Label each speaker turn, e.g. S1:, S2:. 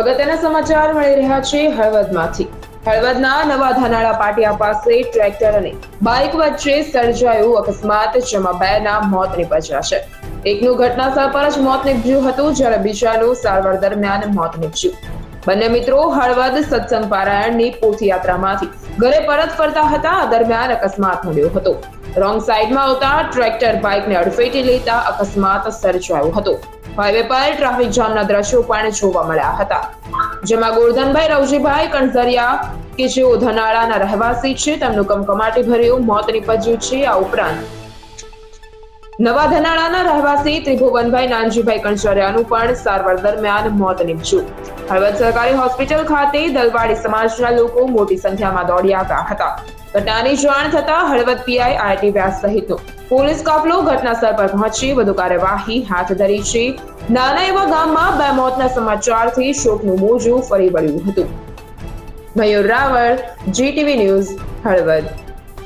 S1: અગત્યના સમાચાર મળી રહ્યા છે હળવદમાંથી. હળવદના નવા ધાનાળા પાટિયા પાસે ટ્રેક્ટર અને બાઇક વચ્ચે સર્જાયું અકસ્માત, જેમાં બેના મોત નીપજ્યા છે. એકનું ઘટના સ્થળ પર જ મોત નીપજ્યું હતું, જ્યારે બીજાનું સારવાર દરમિયાન મોત નીપજ્યું. બંને મિત્રો હળવદ સત્સંગ પારાયણની પોથયાત્રામાંથી ઘરે પરત ફરતા હતા. દરમિયાન અકસ્માત નડ્યો હતો. રોંગ સાઈડમાં આવતા ટ્રેક્ટર બાઇકને અડફેટી લેતા અકસ્માત સર્જાયો હતો. હાઈવે પર ટ્રાફિક જામના દ્રશ્યો પણ જોવા મળ્યા હતા. જેમાં ગોરધનભાઈ રવજીભાઈ, કણઝરિયા કે જેઓ ધનાળાના રહેવાસી છે, તેમનું કમકમાટી ભર્યું, મોત નીપજ્યું છે. આ ઉપરાંત નવા ધનાળાના રહેવાસી ત્રિભુવનભાઈ નાનજીભાઈ કંચરિયાનું પણ સારવાર દરમિયાન મોત નીપજ્યું. હળવદ સરકારી હોસ્પિટલ ખાતે દલવાડી સમાજના લોકો મોટી સંખ્યામાં દોડી આવ્યા હતા. ઘટનાની જાણ થતા હળવદ પીઆઈ આરટી વ્યાસ સહિતનો પોલીસ કાફલો ઘટના સ્થળ પર પહોંચી વધુ કાર્યવાહી હાથ ધરી છે. નાના એવા ગામમાં બે મોતના સમાચારથી શોકનું મોજું ફરી વળ્યું હતું. Mayur Raval GTV news, Halvad.